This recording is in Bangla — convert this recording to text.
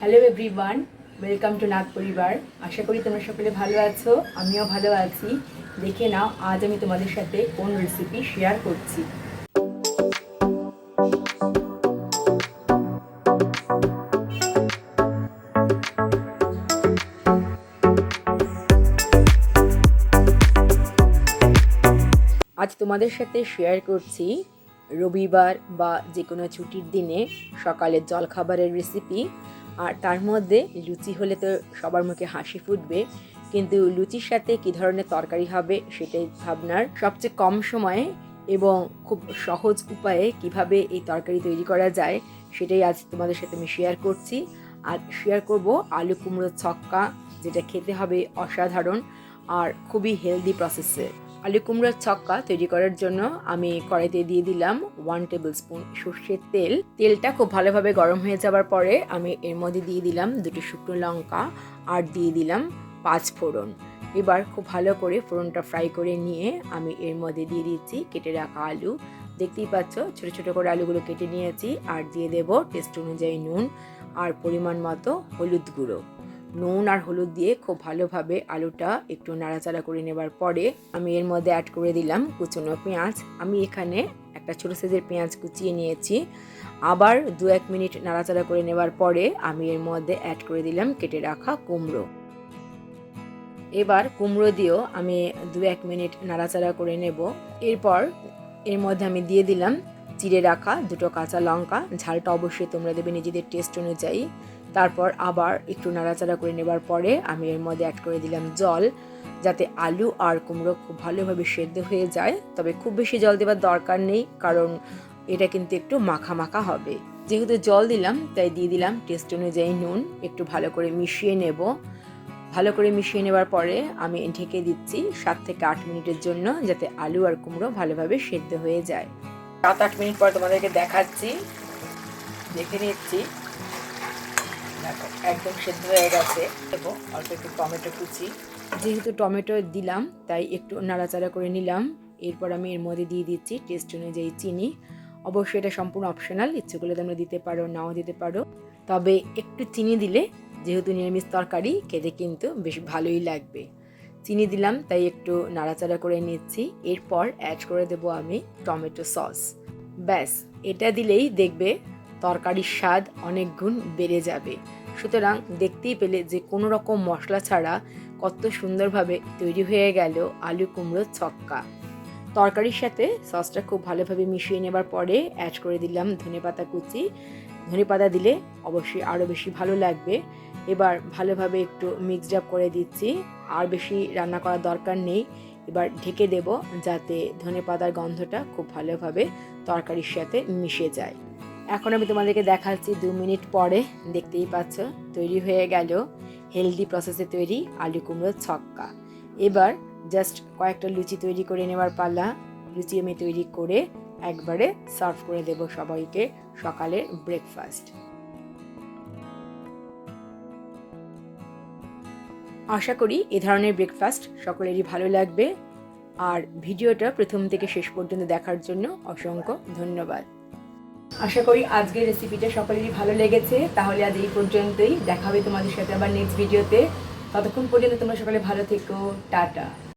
Hello everyone welcome to Nath পরিবার আশা করি তোমরা সকলে ভালো আছো, আমিও ভালো আছি। দেখে নাও, আজ আমি তোমাদের সাথে কোন রেসিপি শেয়ার করছি। আজ তোমাদের সাথে শেয়ার করছি রবিবার বা যে কোনো ছুটির দিনে সকালের জলখাবারের রেসিপি আর তার মধ্যে লুচি হলে তো সবার মুখে হাসি ফুটবে, কিন্তু লুচির সাথে কী ধরনের তরকারি হবে সেটাই ভাবনার সবচেয়ে কম সময়ে এবং খুব সহজ উপায়ে কীভাবে এই তরকারি তৈরি করা যায় সেটাই আজ তোমাদের সাথে আমি শেয়ার করছি। আর শেয়ার করব আলু কুমড়োর ছক্কা, যেটা খেতে হবে অসাধারণ আর খুবই হেলদি প্রসেসে আলু কুমড়োর ছক্কা তৈরি করার জন্য আমি কড়াইতে দিয়ে দিলাম ওয়ান টেবিল স্পুন সর্ষের তেল। তেলটা খুব ভালোভাবে গরম হয়ে যাবার পরে আমি এর মধ্যে দিয়ে দিলাম দুটো শুকনো লঙ্কা আর দিয়ে দিলাম পাঁচ ফোড়ন। এবার খুব ভালো করে ফোড়নটা ফ্রাই করে নিয়ে আমি এর মধ্যে দিয়ে দিচ্ছি কেটে রাখা আলু। দেখতেই পাচ্ছ ছোট ছোট করে আলুগুলো কেটে নিয়েছি আর দিয়ে দেব টেস্ট অনুযায়ী নুন আর পরিমাণ মতো হলুদ গুঁড়ো। নুন আর হলুদ দিয়ে খুব ভালোভাবে আলুটা একটু নাড়াচাড়া করে নেবার পরে আমি এর মধ্যে অ্যাড করে দিলাম কুচনো পেঁয়াজ। আমি এখানে একটা ছোটো সাইজের পেঁয়াজ কুচিয়ে নিয়েছি। আবার দু এক মিনিট নাড়াচাড়া করে নেবার পরে আমি এর মধ্যে অ্যাড করে দিলাম কেটে রাখা কুমড়ো। এবার কুমড়ো দিয়েও আমি দু এক মিনিট নাড়াচাড়া করে নেব। এরপর এর মধ্যে আমি দিয়ে দিলাম চিড়ে রাখা দুটো কাঁচা লঙ্কা। ঝালটা অবশ্যই তোমরা দেবে নিজেদের টেস্ট অনুযায়ী। তারপর আবার একটু নাড়াচাড়া করে নেবার পরে আমি এর মধ্যে অ্যাড করে দিলাম জল, যাতে আলু আর কুমড়ো খুব ভালোভাবে সেদ্ধ হয়ে যায়। তবে খুব বেশি জল দেওয়ার দরকার নেই, কারণ এটা কিন্তু একটু মাখা মাখা হবে। যেহেতু জল দিলাম, তাই দিয়ে দিলাম টেস্ট অনুযায়ী নুন, একটু ভালো করে মিশিয়ে নেব। ভালো করে মিশিয়ে নেবার পরে আমি ঢেকে দিচ্ছি সাত থেকে আট মিনিটের জন্য, যাতে আলু আর কুমড়ো ভালোভাবে সেদ্ধ হয়ে যায়। সাত আট মিনিট পর তোমাদেরকে দেখাচ্ছি। দেখে নিচ্ছি। একদম সেদ্ধ হয়ে গেছে। এবং অল্প একটু টমেটো কুচি। যেহেতু টমেটো দিলাম, তাই একটু নাড়াচাড়া করে নিলাম। এরপর আমি এর মধ্যে দিয়ে দিচ্ছি টেস্ট অনুযায়ী চিনি। অবশ্যই এটা সম্পূর্ণ অপশনাল ইচ্ছে করলে তোমরা দিতে পারো, নাও দিতে পারো। তবে একটু চিনি দিলে, যেহেতু নিরামিষ তরকারি, খেতে কিন্তু বেশ ভালোই লাগবে। চিনি দিলাম, তাই একটু নাড়াচাড়া করে নিচ্ছি। এরপর অ্যাড করে দেবো আমি টমেটো সস ব্যাস, এটা দিলেই দেখবে তরকারির স্বাদ অনেক গুণ বেড়ে যাবে। সুতরাং দেখতেই পেলে যে কোনো রকম মশলা ছাড়া কত সুন্দরভাবে তৈরি হয়ে গেল আলু কুমড়োর ছক্কা। তরকারির সাথে সসটা খুব ভালোভাবে মিশিয়ে নেবার পরে অ্যাড করে দিলাম ধনেপাতা কুচি। ধনেপাতা দিলে অবশ্যই আরও বেশি ভালো লাগবে। এবার ভালোভাবে একটু মিক্সড আপ করে দিচ্ছি। আর বেশি রান্না করার দরকার নেই। এবার ঢেকে দেব যাতে ধনেপাতার গন্ধটা খুব ভালোভাবে তরকারির সাথে মিশে যায়। এখন আমি তোমাদেরকে দেখাচ্ছি দু মিনিট পরে, দেখতেই পাচ্ছ, তৈরি হয়ে গেল হেলদি প্রসেসে তৈরি আলু কুমড়োর ছক্কা। এবার জাস্ট কয়েকটা লুচি তৈরি করে নেওয়ার পালা, লুচি আমি তৈরি করে একবারে সার্ভ করে দেব সবাইকে সকালের ব্রেকফাস্ট আশা করি এ ধরনের ব্রেকফাস্ট সকলেরই ভালো লাগবে। আর ভিডিওটা প্রথম থেকে শেষ পর্যন্ত দেখার জন্য অসংখ্য ধন্যবাদ। আশা করি আজকের রেসিপিটা সকলেরই ভালো লেগেছে। তাহলে আজ এই পর্যন্তই। দেখা হবে তোমাদের সাথে আবার নেক্সট ভিডিওতে ততক্ষণ পর্যন্ত তোমরা সকলে ভালো থেকো। টাটা।